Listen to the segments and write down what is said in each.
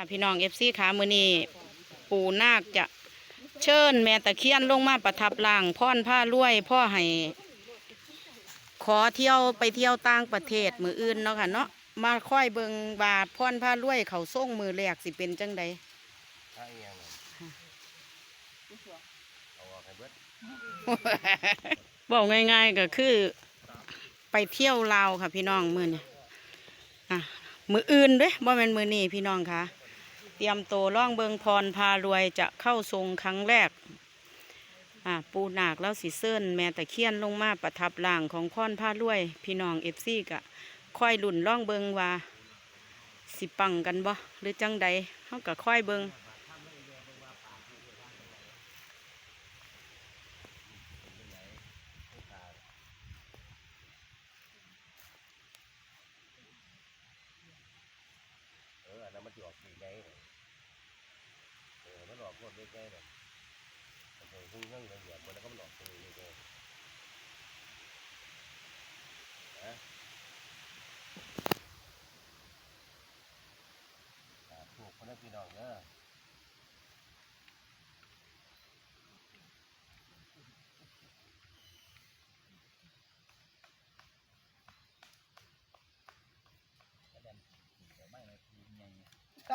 ค่ะพี่น้องเอฟซีขามือนี้ปู่นาคจะเชิญแม่ตะเคียนลงมาประทับร่างพ่อนผ้ารวยพ่อให้ขอเที่ยวไปเที่ยวต่างประเทศมืออื่นเนาะค่ะเนาะมาค่อยเบิงบาทพ่อนผ้ารวยเขาส่งมือแรกสิเป็นจังใดถ้าเอียงเลยเอาออกให้เบิดบอกง่ายๆก็คือ ไปเที่ยวลาวค่ะพี่น้องมือนี่อะมืออื่นเด้บ่แม่นมือนี่พี่น้องค่ะ เตรียมตัวร่องเบิงพรพารวยจะเข้าทรงครั้งแรก อะปูนากแล้วสีเซินแม่ตะเคียนลงมาประทับล่างของพรพารวย พี่น้องเอฟซีกะค่อยหลุ่นล่องเบิงว่า สิปังกันบ่หรือจังใดเขาก็ค่อยเบิง เออ อันนั้นมันจะออกดีไงเลยเออมันออกรถได้ไงเลยมันเคยหุ้งเรื่องเหลือมันแล้วก็มันออกตรงนี้เลยนะอ่าถูกคนนั้นพี่น้องเนอะ เราฝากด้วยนะหาน้องขอรอขอฝากขอรอขอจากคนขอรอทำไมเนี่ย ผู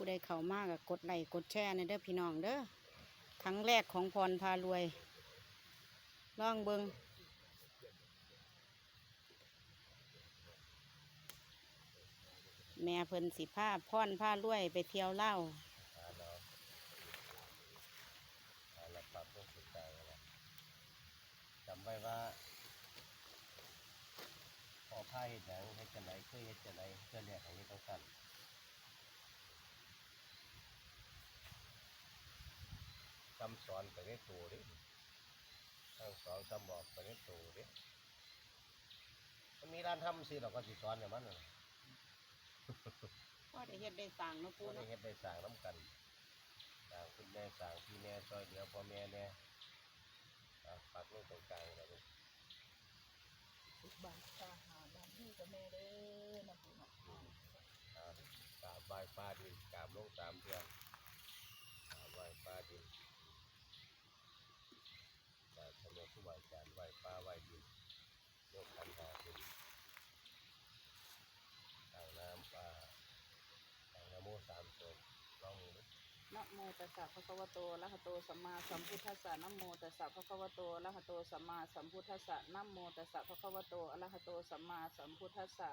้ใดเข้ามากก็กดไลค์กดแชร์ในเด้อพี่น้องเด้อครั้งแรกของพรพารวยล่องเบิง แม่เพิ่นสิผ้าพรผ้ารวยไปเที่ยวเล่าวหาปรับต้องสุดใจนะจำไว้ว่า พอผ้าเห็ดหยังเห็ดจะไหนเคยเห็ดจะไหนเพื่อเรียกของนี้ต้องสั่นคำสอนไปในตัวดิทั้งสอนคำบอกไปในตัวดิมันมีร้านทำสิเราก็สิสอนอย่างมันนะ พ่อได้เฮ็ดได้สั่งเนาะปูผู้ได้เนาะเฮ็ดได้สร้างน้ำกันสร้างคุณแม่สร้างพี่แม่ซอยเหลือพ่อแม่แน่อะปักลงตรงกลางเลยลูกบาทตาหาบาทนี่กับแม่เด้อนะปู่เนาะอะกราบไหว้ฟ้าดินกราบลงสามเดือนกราบไหว้ฟ้าดินกราบพระแม่ครูบาอาจารย์ไหว้ฟ้าไหว้ดินยกขันหาขึ้นตั้งน้ำปลาตั้งนะโมสามจบลองมือ นะ โมตัสสะภะคะวะโตอะระหะโตสัมมาสัมพุทธัสสะนะโมตัสสะภะคะวะโตอะระหะโตสัมมาสัมพุทธัสสะนะโมตัสสะภะคะวะโตอะระหะโตสัมมาสัมพุทธัสสะ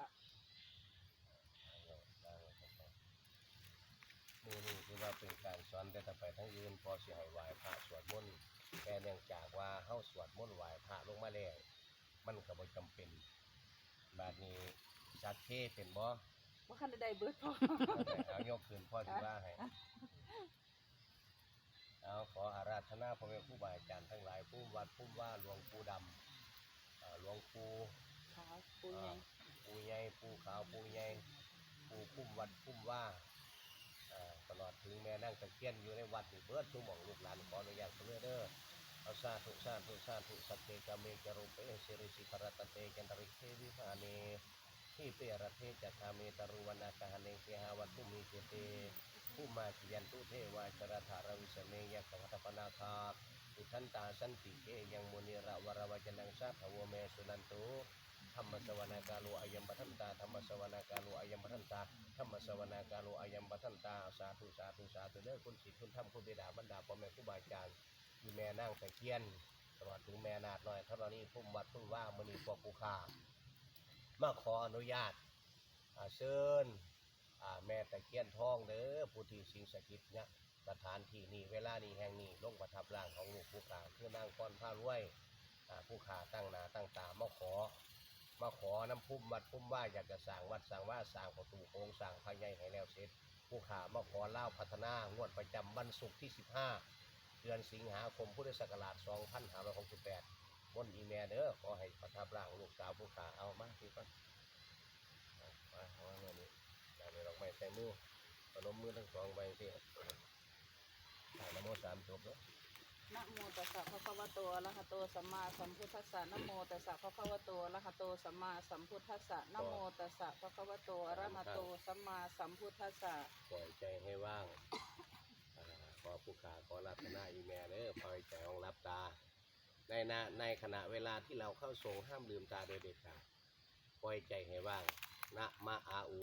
มือนี้คือว่าเป็นการสอนแต่ต่อไปทั้งยืนพอสิให้ไหวพระสวดมนต์แต่เนื่องจากว่าเฮาสวดมนต์ไหวพระลงมาแล้วมันก็บ่จำเป็นบาดนี้สักเคเป็นบ่ว่าคันใดเบิดพอเอายกขึ้นพ่อสิว่าให้ เอาขออาราธนาพระแม่ครูบาอาจารย์ทั้งหลายผู้วัดผู้ว่าหลวงปู่ดำอ่าหลวงปู่ขาวปู่ใหญ่ปู่ใหญ่ปู่ขาวปู่ใหญ่ปู่พุ่มวัดพุ่มว่าอ่าตลอดถึงแม่นั่งตะเคียนอยู่ในวัดนี่เบิดทุกหม่องลูกหลานขออนุญาตเพื่อเด้อเอาสาธุสาธุสาธุสัพเพกะเมกะโรเปสิริสิกรตเตกันตริเทวิหาเนที่เปรตเทจัตตาเมตรุวนาคาเนเกหาวัตุมีเจเตผู้มาจิ ยันตุเทวาจรธารวิสเมยสัตปนาคาอุทันตาสันติเกยังมุนิระวรวจนังสาทวเมสุนันตุธรรมสวนากาโลอายัมปัทันตาธรรมสวนากาโลอายัมปัทันตาธรรมสวนากาโลอายัมปัทันตาสาธุสาธุสาธุเด้อคุณศิษย์คุณธรรมคุณเบิดาบรรดาพ่อแม่ครูบาอาจารย์ที่แม่นั่งตะเคียนตลอดถึงแม่นาดน้อยเท่านี้พุ่มวัดพุ่มว่ามือนีพวกกูขามาขออนุญาตเชิญ แม่ตะเคียนทองเด้อผู้ที่สิงสถิตเนี่ยสถานที่นี้เวลานี้แห่งนี้ลงประทับร่างของลูกผู้ขาคือนางกรพารวยผู้ขาตั้งนาตั้งตามาขอมาขอน้ำพุ่มวัดพุ่มว่าอยากจะสั่งวัดสั่งว่าสั่งประตูโค้งสั่งภายในให้แล้วเสร็จ ผู้ขามาขอเล่าพัฒนางวดประจำวันศุกร์ที่ 15 เดือนสิงหาคมพุทธศักราช 2568บนอีเมลเด้อขอให้ประทับร่างลูกสาวผู้ขาเอามาที่ก่อนมาเอามาเนี่ย ไปใส่มือพนมมือทั้งสองไปสิามจบแล้วนะโมตัสสะภะคะวะโตอะระหะโตสัมมาสัมพุทธัสสะนะโมตัสสะภะคะวะโตอะระหะโตสัมมาสัมพุทธัสสะนะโมตัสสะภะคะวะโตอะระหะโตสัมมาสัมพุทธัสสะปล่อยใจให้ว่างอ่าขอผู้ขาขอรับหน้าอีแม่เด้อปล่อยใจของรับตา ในนาในขณะเวลาที่เราเข้าทรงห้ามลืมตาโดยเด็ดขาดปล่อยใจให้ว่างนะมะอาอู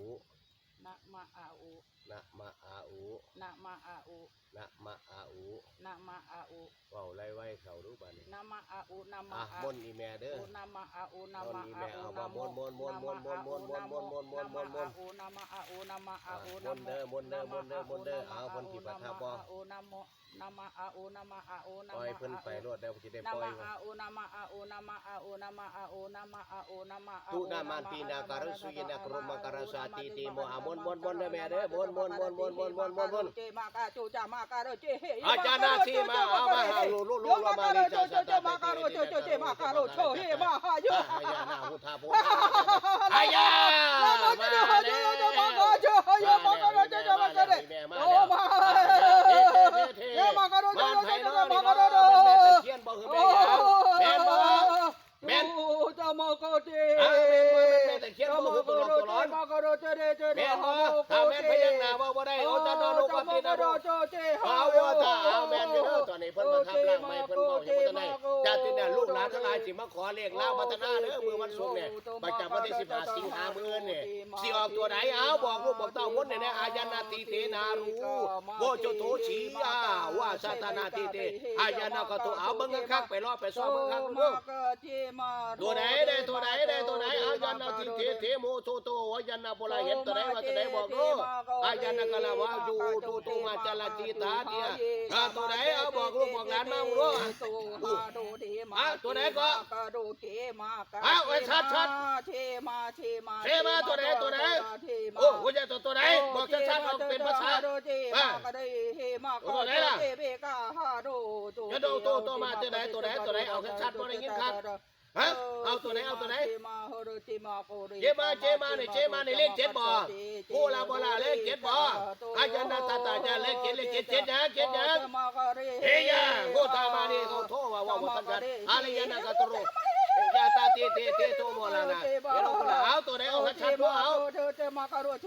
นะมะอาอุนะมะอาอูนะมะอาอุนะมะอาอูนะมะอาอุเว้าไล่ไว้เขารู้บ้านี้นะมะอาอุนะมะอะอามนต์อีแม่เด้ออุนะมะอาอุนะมมะนต์อีอาแม่อุเอานะมามนต์มนต์มนต์มนต์มนต์มนต์มนต์มนต์มนต์มนต์มนต์มนต์นะมะอาอุนะมะอาอุอะมนต์เด้อมนต์เด้อมนต์เด้อมนต์เด้อเอาเพิ่นสิประทับบ่นะมะอาอุนะมะนะมะอาอุนะมะอาอุนะปล่มะอยอาเพิ่นไปรวดแล้วสิได้นะปล่อยมะอาอุนะมะอาอุนะมะอาอุนะมะอาอุนะมะอาอุนะมะอาตุนามันปีนาการุสุยินาครุมการสาติติโมอามนต์มนต์มนต์เด้อแม่เด้อมนต์มนต์มนต์มนต์มนต์มนต์มนต์มนต์เจมากาจูจามากาโรเจเฮอาจารย์นาทีมาเอามาหาลูลูลูโยมากาโรโจโจโจมากาโรโจโจเจมากาโรโชเฮมาฮาโยอายานาพุทธาพุทธาอายามามาโจแล้วโจโจมากาโจโยมากาโรโจโจมากาโรโอ้มาานทั้งหลายสิมาขอเลขลาวพัฒนาเด้อมื้อวันศุกร์เนี่ยประจำวันที่15สิงหาคมมื้อนี้สิออกตัวไหนเอาบอกลูกบอกเต้าคนเนี่ยนะอายันนาติเตนารูโวโจโตชีอาว่าสัตนาติเตอายันนากะโตเอาเบิ่งคักๆไปรอไปซ้อมเบิ่งคักเบิ่งตัวไหนได้ตัวไหนได้ตัวไหนอายันนาติเตเทโมโตโตอายันนาบ่ละเห็นตัวไหนว่าตัวไหนบอกดูอายันนากะละวาอยู่ตูตูมาจลาจิตาเดียอ่าตัวไหนเอาบอกลูกบอกหลานมามึงรู้อะอะตัวไหนก็โดเทมาเอาไว้ชัดชัดเทมาเทมาเทมาตัวไหนตัวไหนเทมาโอ้โหจะตัวตัวไหนบอกชัดๆเอาเป็นภาษาโดเทมาก็ได้เทมาตัวไหนล่ะเจเบกาฮาโดโจะโดโตโตมาตัวไหนตัวไหนตัวไหนเอาชัดๆบ่ได้ยินครับ ฮะเอาตัวไหนเอาตัวไหน เจมาโฮโดเจมาโกเรเจมาเจมาเนี่ยเจมาในเลขเจ็ดบ่กูลาบ่ลาเลขเจ็ดบ่อาจารย์นาตาตาจะเลขเจ็ดเลขเจ็ดเจ็ดนะเจ็ดนะเฮียโกตามานี่เขาโทรว่าว่าบ่ทันกันอะไรยันนากะตรุยาตาเตเตเตโตโมลานะเดี๋ยวเราเอาตัวไหนเอาชัดๆบ่เอา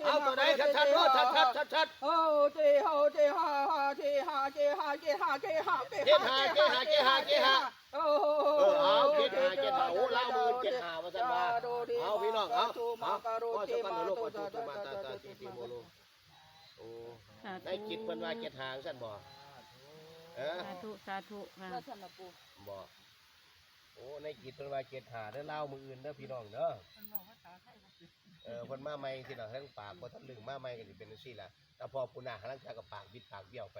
เอาตัวไหนชัดๆบ่ชัดๆชัดๆโอ้เจฮาเจฮาฮาเจฮาเจฮาเจฮาเจฮาเจเจ็ดหาเจ็ดหาเจ็ดหาเจ็ดหาโอ้ เออเอาเจ็ดหาเจ็ดหาโอ้ลาวมือเจ็ดหาว่าซั่นว่าเอาพี่น้องเอาเอาก็สกันลูกก็ตุมาตาตาติติโมโลโอ้ในจิตเพิ่นว่าเจ็ดหาซั่นบ่เออสาธุสาธุค่ะแล้วท่านน่ะปูบ่โอ้ในจิตเพิ่นว่าเจ็ดหาเด้อลามืออื่นเด้อพี่น้องเด้อเออเพิ่นมาใหม่สิเนาะทั้งปากบ่ทันลึงมาใหม่ก็สิเป็นจังซี่ละแต่พอผู้หน้าหลังจากกับปากบิดปากเบี้ยวไป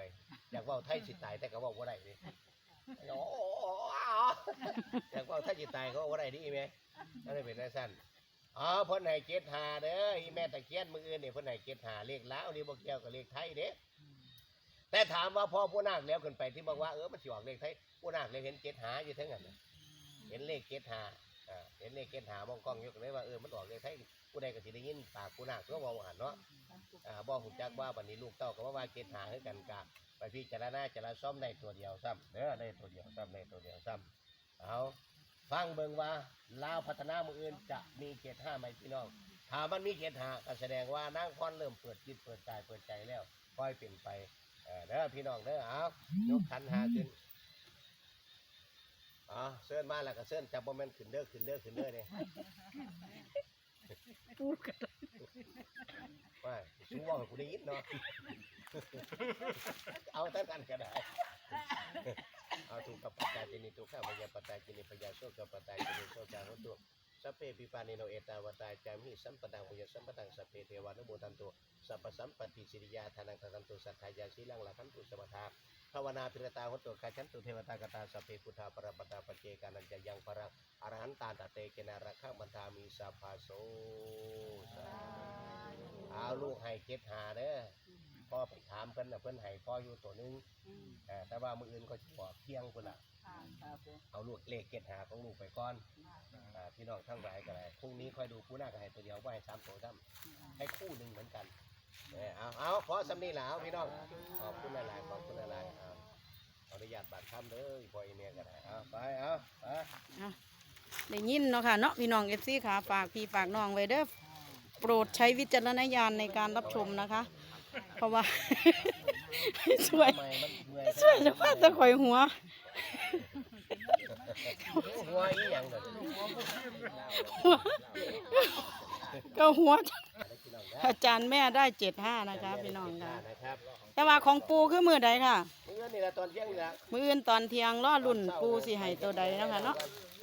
อยากว้าไทยสิตายแต่ก็เว้าบ่ได้นี่โอ้ อยากเว้าไทยสิตตายก็เว้าบ่ไรด้ดิแม่นั่นเลยเป็นจังซั่นอ๋อเพิ่นให้เจ็ดหาเด้ออีแม่ตะเคียนมืออื่นเนี่เพิ่นให้เจ็ดหาเลขลาวนี่บ่เกี่ยวกับเลขไทยเด้แต่ถามว่าพอผู้นาคแล้วขึ้นไปที่บอกว่าเออมันสิออกเลขไทยผู้นาคเลยเห็นเจ็ดหาอยู่ทั้งนั้นเห็นเลขเจ็ดหาอ่าเห็นเลขเจ็ดหามองกล้องยก็เลยว่าเออมันออกเลขไทยผู้ใดก็สิได้ยินปากผู้นาคก็ว่าว่าหันเนาะอ่าบ่ฮู้จักว่าบัดนี้ลูกเต้าก็ว่าว่าเกณฑ์หาคือกันกะไปพิจารณาจะละซ่อมได้ตัวเดียวซ้ำเด้อได้ตัวเดียวซ้ำได้ตัวเดียวซ้ำ เอาฟังเบิ่งว่าลาวพัฒนามืออื่นจะมีเกณฑ์ห้าไหมพี่น้องถ้ามันมีเกณฑ์ห้าก็แสดงว่านางพรเริ่มเปิดจิตเปิดใจเปิดใจแล้วค่อยเป็นไปเออเด้อพี่น้องเด้อเอายกขันหาขึ้นอ๋อเสื้อมาแล้วก็เสื้อจับบ่แม่นขึ้นเด้อขึ้นเด้อขึ้นเด้อเนี่ย ปูกระ ว่าชูว่ากูได้ยินเนาะ เอาเท่ากันก็ได้ เอาถูกกับปัจจัยจินิตุข้าพยาปัจจัยจินิพยาโชคกับปัจจัยจินิโชคจารุตุสัพเพปิปานิโนเอตาวตาจามิสัมปดังพยาสัมปดังสัพเพเทวานุโมทันตุสัพพสัมปติสิริยาทานังทันตุสัทธายาสีลังละคันตุสมทา วนาพิรตาหุตุคาชันตุเทวตากตาสัพเพพุทธาปรปตาปเจกานันจะยังปรังอรหันตาตเตเกนาระฆะมันทามีสัพพาโสสาธุเอาลูกให้เจ็ดหาเด้อพ่อไปถามเพิ่นน่ะเพิ่นให้พ่ออยู่ตัวหนึงเออแต่ว่ามื้ออื่นก็สิบอกเที่ยงพุ่นล่ะเอาลูกเลขเจ็ดหาของลูกไปก่อนอ่าพี่น้องทั้งหลายก็ได้พรุ่งนี้ค่อยดูผู้หน้าก็ให้ตัวเดียวบ่ให้สามตัวซ้ำให้คู่หนึ่งเหมือนกัน เออเอาเอาพอสำนีแล้วพี่น้องขอบคุณหลายๆขอบคุณหลายๆเอาบาดคำเด้ออีพ่ออีเมียกันเอาไปเอาไปได้ยินเนาะค่ะเนาะพี่น้องเอฟซีค่ะฝากพี่ฝากน้องไว้เด้อโปรดใช้วิจารณญาณในการรับชมนะคะ เพราะว่า ช่วยทำไมมันเมื่อยช่วยจะพาตะข่อยหัว หัวอีหยังเด้อ หัวก็หัว อาจารย์แม่ได้เจ็ดห้านะคะพี่น้องค่ะนะครับแต่ว่าของปูคือมือใดค่ะ เมื่อนี่ละตอนเที่ยงนี่ละมืออื่นตอนเที่ยงล่อรุ่นปูสิให้ตัวใดเนาะคะเนาะเ